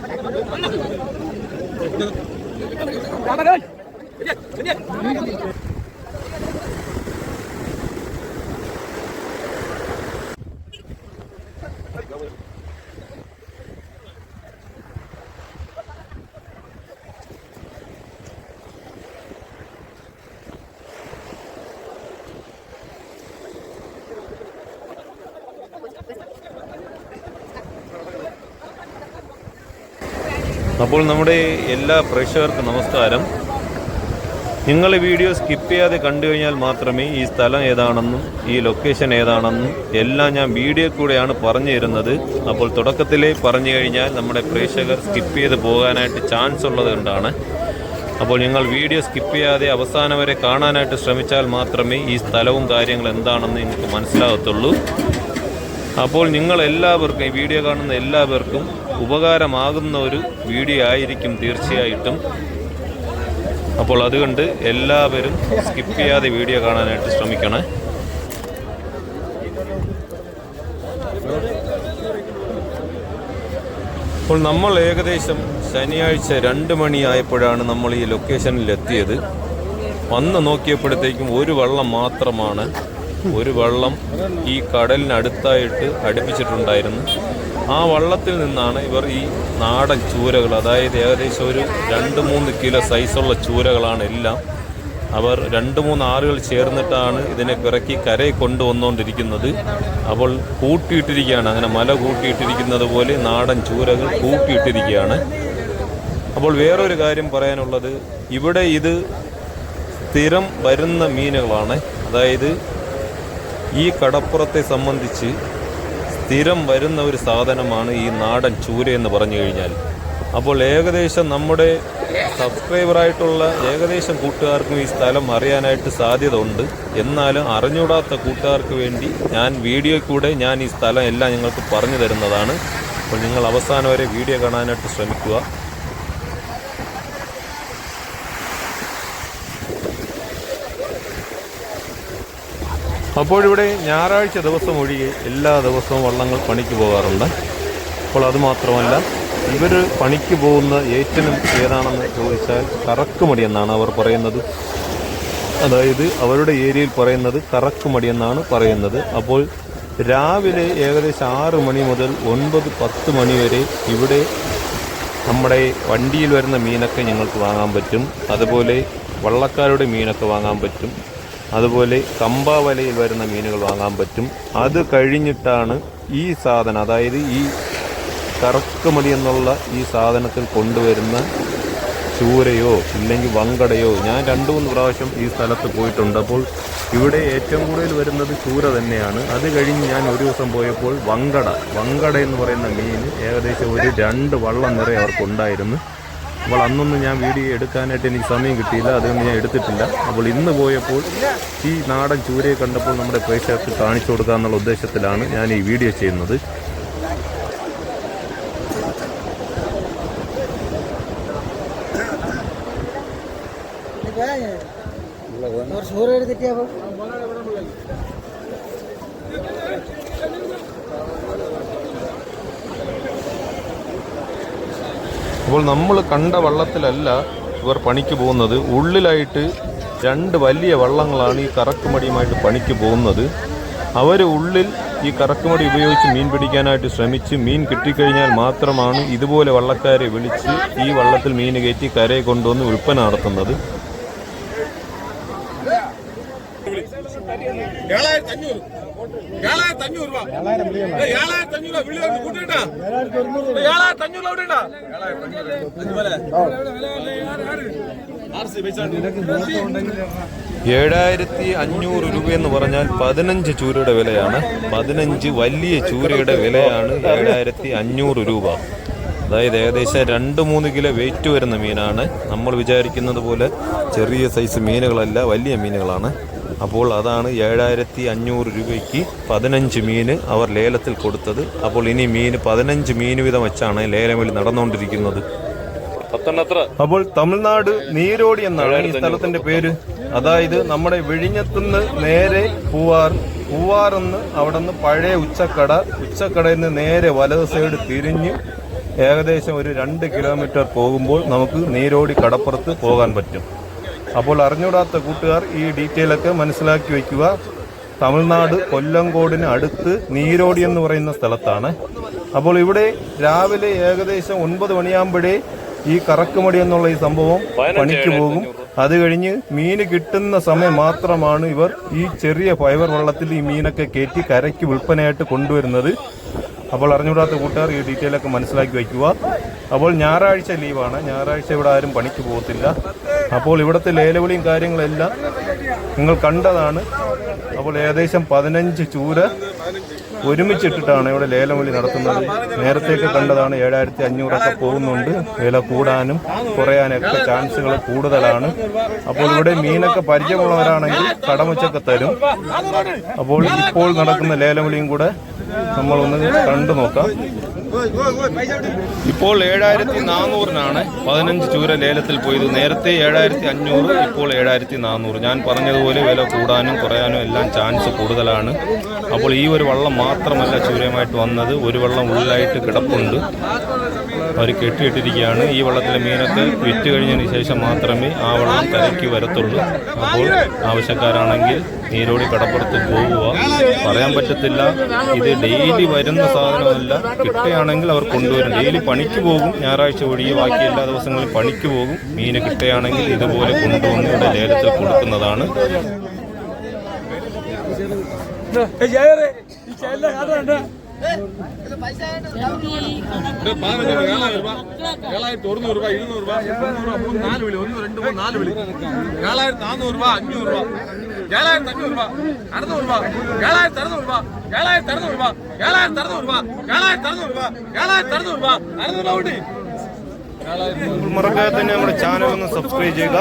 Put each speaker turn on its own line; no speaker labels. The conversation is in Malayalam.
Dạ, Ramad ơi! അപ്പോൾ നമ്മുടെ എല്ലാ പ്രേക്ഷകർക്കും നമസ്കാരം. നിങ്ങൾ ഈ വീഡിയോ സ്കിപ്പ് ചെയ്യാതെ കണ്ടു കഴിഞ്ഞാൽ മാത്രമേ ഈ സ്ഥലം ഏതാണെന്നും ഈ ലൊക്കേഷൻ ഏതാണെന്നും എല്ലാം ഞാൻ വീഡിയോ കൂടെയാണ് പറഞ്ഞു തരുന്നത്. അപ്പോൾ തുടക്കത്തിലേ പറഞ്ഞു കഴിഞ്ഞാൽ നമ്മുടെ പ്രേക്ഷകർ സ്കിപ്പ് ചെയ്ത് പോകാനായിട്ട് ചാൻസ് ഉള്ളത് കൊണ്ടാണ്. അപ്പോൾ നിങ്ങൾ വീഡിയോ സ്കിപ്പ് ചെയ്യാതെ അവസാനം വരെ കാണാനായിട്ട് ശ്രമിച്ചാൽ മാത്രമേ ഈ സ്ഥലവും കാര്യങ്ങളും എന്താണെന്ന് നിങ്ങൾക്ക് മനസ്സിലാകത്തുള്ളൂ. അപ്പോൾ നിങ്ങൾ എല്ലാവർക്കും ഈ വീഡിയോ കാണുന്ന എല്ലാവർക്കും ഉപകാരമാകുന്ന ഒരു വീഡിയോ ആയിരിക്കും തീർച്ചയായിട്ടും. അപ്പോൾ അതുകൊണ്ട് എല്ലാവരും സ്കിപ്പ് ചെയ്യാതെ വീഡിയോ കാണാനായിട്ട് ശ്രമിക്കണേ. അപ്പോൾ നമ്മൾ ഏകദേശം ശനിയാഴ്ച രണ്ട് മണിയായപ്പോഴാണ് നമ്മൾ ഈ ലൊക്കേഷനിൽ എത്തിയത്. വന്ന് നോക്കിയപ്പോഴത്തേക്കും ഒരു വള്ളം മാത്രമാണ്. ഒരു വള്ളം ഈ കടലിനടുത്തായിട്ട് അടുപ്പിച്ചിട്ടുണ്ടായിരുന്നു. ആ വള്ളത്തിൽ നിന്നാണ് ഇവർ ഈ നാടൻ ചൂരകൾ അതായത് ഏകദേശം ഒരു രണ്ട് മൂന്ന് കിലോ സൈസുള്ള ചൂരകളാണ് എല്ലാം. അവർ രണ്ട് മൂന്ന് ആളുകൾ ചേർന്നിട്ടാണ് ഇതിനെ പിറക്കി കരയിൽ കൊണ്ടുവന്നുകൊണ്ടിരിക്കുന്നത്. അപ്പോൾ കൂട്ടിയിട്ടിരിക്കുകയാണ്. അങ്ങനെ മല കൂട്ടിയിട്ടിരിക്കുന്നത് പോലെ നാടൻ ചൂരകൾ കൂട്ടിയിട്ടിരിക്കുകയാണ്. അപ്പോൾ വേറൊരു കാര്യം പറയാനുള്ളത് ഇവിടെ ഇത് സ്ഥിരം വരുന്ന മീനുകളാണ്. അതായത് ഈ കടപ്പുറത്തെ സംബന്ധിച്ച് സ്ഥിരം വരുന്ന ഒരു സാധനമാണ് ഈ നാടൻ ചൂര എന്ന് പറഞ്ഞു കഴിഞ്ഞാൽ. അപ്പോൾ ഏകദേശം നമ്മുടെ സബ്സ്ക്രൈബറായിട്ടുള്ള ഏകദേശം കൂട്ടുകാർക്കും ഈ സ്ഥലം അറിയാനായിട്ട് സാധ്യത ഉണ്ട് എന്നാലും അറിഞ്ഞൂടാത്ത കൂട്ടുകാർക്ക് വേണ്ടി ഞാൻ വീഡിയോ കൂടെ ഞാൻ ഈ സ്ഥലം എല്ലാം നിങ്ങൾക്ക് പറഞ്ഞു തരുന്നതാണ്. അപ്പോൾ നിങ്ങൾ അവസാനം വരെ വീഡിയോ കാണാനായിട്ട് ശ്രമിക്കുക. അപ്പോൾ ഇവിടെ ഞായറാഴ്ച ദിവസം ഒഴികെ എല്ലാ ദിവസവും വള്ളങ്ങൾ പണിക്ക് പോകാറുണ്ട്. അപ്പോൾ അതുമാത്രമല്ല ഇവർ പണിക്ക് പോകുന്ന ഏറ്റനും ഏതാണെന്ന് ചോദിച്ചാൽ കറക്കുമടി എന്നാണ് അവർ പറയുന്നത്. അതായത് അവരുടെ ഏരിയയിൽ പറയുന്നത് കറക്കുമടി എന്നാണ് പറയുന്നത്. അപ്പോൾ രാവിലെ ഏകദേശം ആറ് മണി മുതൽ ഒൻപത് പത്ത് മണി വരെ ഇവിടെ നമ്മുടെ വണ്ടിയിൽ വരുന്ന മീനൊക്കെ ഞങ്ങൾക്ക് വാങ്ങാൻ പറ്റും. അതുപോലെ വള്ളക്കാരുടെ മീനൊക്കെ വാങ്ങാൻ പറ്റും. അതുപോലെ കമ്പാവലയിൽ വരുന്ന മീനുകൾ വാങ്ങാൻ പറ്റും. അത് കഴിഞ്ഞിട്ടാണ് ഈ സാധനം അതായത് ഈ കറക്കുമടി എന്നുള്ള ഈ സാധനത്തിൽ കൊണ്ടുവരുന്ന ചൂരയോ ഇല്ലെങ്കിൽ വങ്കടയോ ഞാൻ രണ്ടു മൂന്ന് പ്രാവശ്യം ഈ സ്ഥലത്ത് പോയിട്ടുണ്ട്. അപ്പോൾ ഇവിടെ ഏറ്റവും കൂടുതൽ വരുന്നത് ചൂര തന്നെയാണ്. അത് കഴിഞ്ഞ് ഞാൻ ഒരു ദിവസം പോയപ്പോൾ വങ്കട വങ്കട എന്ന് പറയുന്ന മീൻ ഏകദേശം ഒരു രണ്ട് വള്ളം നിറയെ അവർക്കുണ്ടായിരുന്നു. അപ്പോൾ അന്നൊന്നും ഞാൻ വീഡിയോ എടുക്കാനായിട്ട് എനിക്ക് സമയം കിട്ടിയില്ല അതുകൊണ്ട് ഞാൻ എടുത്തിട്ടില്ല. അപ്പോൾ ഇന്ന് പോയപ്പോൾ ഈ നാടൻ ചൂരയെ കണ്ടപ്പോൾ നമ്മുടെ പ്രേക്ഷകർക്ക് കാണിച്ചു കൊടുക്കുക എന്നുള്ള ഉദ്ദേശത്തിലാണ് ഞാൻ ഈ വീഡിയോ ചെയ്യുന്നത്.
ഒരു ചോറ് എടുത്തിട്ടാ
അപ്പോൾ നമ്മൾ കണ്ട വള്ളത്തിലല്ല ഇവർ പണിക്ക് പോകുന്നത്. ഉള്ളിലായിട്ട് രണ്ട് വലിയ വള്ളങ്ങളാണ് ഈ കറക്കുമടിയുമായിട്ട് പണിക്ക് പോകുന്നത്. അവർ ഉള്ളിൽ ഈ കറക്കുമടി ഉപയോഗിച്ച് മീൻ പിടിക്കാനായിട്ട് ശ്രമിച്ച് മീൻ കിട്ടിക്കഴിഞ്ഞാൽ മാത്രമാണ് ഇതുപോലെ വള്ളക്കാരെ വിളിച്ച് ഈ വള്ളത്തിൽ മീൻ കയറ്റി കരയെ കൊണ്ടുവന്ന് വിൽപ്പന നടത്തുന്നത്.
ഏഴായിരത്തി അഞ്ഞൂറ്. ഏഴായിരത്തി അഞ്ഞൂറ് രൂപ ഏയ് ഏഴായിരത്തി അഞ്ഞൂറ് രൂപ. വിളി വന്ന് കൂട്ടിട്ടാ ഏഴായിരത്തി അഞ്ഞൂറ് രൂപ ഇവിടെയിട്ടാ
ഏഴായിരത്തി അഞ്ഞൂറ് രൂപയെന്ന് പറഞ്ഞാൽ പതിനഞ്ച് ചൂരയുടെ വിലയാണ്. പതിനഞ്ച് വലിയ ചൂരയുടെ വിലയാണ് ഏഴായിരത്തി അഞ്ഞൂറ് രൂപ. അതായത് ഏകദേശം രണ്ട് മൂന്ന് കിലോ വെയിറ്റ് വരുന്ന മീനാണ്. നമ്മൾ വിചാരിക്കുന്നത് പോലെ ചെറിയ സൈസ് മീനുകളല്ല വലിയ മീനുകളാണ്. അപ്പോൾ അതാണ് ഏഴായിരത്തി അഞ്ഞൂറ് രൂപയ്ക്ക് പതിനഞ്ച് മീൻ അവർ ലേലത്തിൽ കൊടുത്തത്. അപ്പോൾ ഇനി മീൻ പതിനഞ്ച് മീൻ വീതം വെച്ചാണ് ലേലമിൽ നടന്നുകൊണ്ടിരിക്കുന്നത്. അപ്പോൾ തമിഴ്നാട് നീരോടി എന്നാണ് ഈ സ്ഥലത്തിന്റെ പേര്. അതായത് നമ്മുടെ വിഴിഞ്ഞത്തുനിന്ന് നേരെ പൂവാർ പൂവാറെന്ന് അവിടെ നിന്ന് പഴയ ഉച്ചക്കട ഉച്ചക്കടയിൽ നിന്ന് നേരെ വലത് സൈഡ് തിരിഞ്ഞ് ഏകദേശം ഒരു രണ്ട് കിലോമീറ്റർ പോകുമ്പോൾ നമുക്ക് നീരോടി കടപ്പുറത്ത് പോകാൻ പറ്റും. അപ്പോൾ അറിഞ്ഞൂടാത്ത കൂട്ടുകാർ ഈ ഡീറ്റെയിൽ ഒക്കെ മനസ്സിലാക്കി വയ്ക്കുക. തമിഴ്നാട് കൊല്ലങ്കോടിന് അടുത്ത് നീരോടി എന്ന് പറയുന്ന സ്ഥലത്താണ്. അപ്പോൾ ഇവിടെ രാവിലെ ഏകദേശം ഒൻപത് മണിയാകുമ്പോഴേ ഈ കറക്കുമടി എന്നുള്ള ഈ സംഭവം പണിക്ക് പോകും. അത് കഴിഞ്ഞ് മീൻ കിട്ടുന്ന സമയം മാത്രമാണ് ഇവർ ഈ ചെറിയ ഫൈബർ വള്ളത്തിൽ ഈ മീനൊക്കെ കയറ്റി കരയ്ക്ക് വിൽപ്പനയായിട്ട് കൊണ്ടുവരുന്നത്. അപ്പോൾ അറിഞ്ഞുകൂടാത്ത കൂട്ടുകാർ ഈ ഡീറ്റെയിൽ ഒക്കെ മനസ്സിലാക്കി വയ്ക്കുക. അപ്പോൾ ഞായറാഴ്ച ലീവാണ്. ഞായറാഴ്ച ഇവിടെ ആരും പണിക്ക് പോകത്തില്ല. അപ്പോൾ ഇവിടുത്തെ ലേലവിളിയും കാര്യങ്ങളെല്ലാം നിങ്ങൾ കണ്ടതാണ്. അപ്പോൾ ഏകദേശം പതിനഞ്ച് ചൂര ഒരുമിച്ചിട്ടിട്ടാണ് ഇവിടെ ലേലവിളി നടത്തുന്നത്. നേരത്തേക്ക് കണ്ടതാണ് ഏഴായിരത്തി അഞ്ഞൂറൊക്കെ പോകുന്നുണ്ട്. വില കൂടാനും കുറയാനൊക്കെ ചാൻസുകൾ കൂടുതലാണ്. അപ്പോൾ ഇവിടെ മീനൊക്കെ പരിചയമുള്ളവരാണെങ്കിൽ കടമുച്ചൊക്കെ തരും. അപ്പോൾ ഇപ്പോൾ നടക്കുന്ന ലേലവിളിയും കൂടെ നമ്മളൊന്ന് കണ്ടു നോക്കാം. ഇപ്പോൾ ഏഴായിരത്തി നാനൂറിനാണ് പതിനഞ്ച് ചൂര ലേലത്തിൽ പോയത്. നേരത്തെ ഏഴായിരത്തി അഞ്ഞൂറ് ഇപ്പോൾ ഏഴായിരത്തി നാനൂറ് ഞാൻ പറഞ്ഞതുപോലെ വില കൂടാനും കുറയാനും എല്ലാം ചാൻസ് കൂടുതലാണ്. അപ്പോൾ ഈ ഒരു വള്ളം മാത്രമല്ല ചൂരയുമായിട്ട് വന്നത്. ഒരു വള്ളം ഉള്ളിലായിട്ട് കിടപ്പുണ്ട്. അവർ കെട്ടിയിട്ടിരിക്കുകയാണ്. ഈ വള്ളത്തിലെ മീനൊക്കെ വിറ്റ് കഴിഞ്ഞതിന് ശേഷം മാത്രമേ ആ വള്ളം കരയ്ക്ക് വരത്തുള്ളൂ. അപ്പോൾ ആവശ്യക്കാരാണെങ്കിൽ നീരോടി കടപ്പുറത്ത് പോവുക. പറയാൻ പറ്റത്തില്ല. ഇത് ഡെയിലി വരുന്ന സാധനമല്ല. കിട്ടുകയാണെങ്കിൽ അവർ കൊണ്ടുവരും. ഡെയിലി പണിക്ക് പോകും. ഞായറാഴ്ച ഒഴികെ ബാക്കി എല്ലാ ദിവസങ്ങളിലും പണിക്ക് പോകും. മീന് കിട്ടുകയാണെങ്കിൽ ഇതുപോലെ കൊണ്ടുവന്ന് ഇവിടെ ലേലത്തിൽ കൊടുക്കുന്നതാണ്.
ഈ പതിനഞ്ച് രൂപ, രൂപ
മറക്കാതെ തന്നെ നമ്മുടെ ചാനൽ ഒന്ന് സബ്സ്ക്രൈബ് ചെയ്യുക.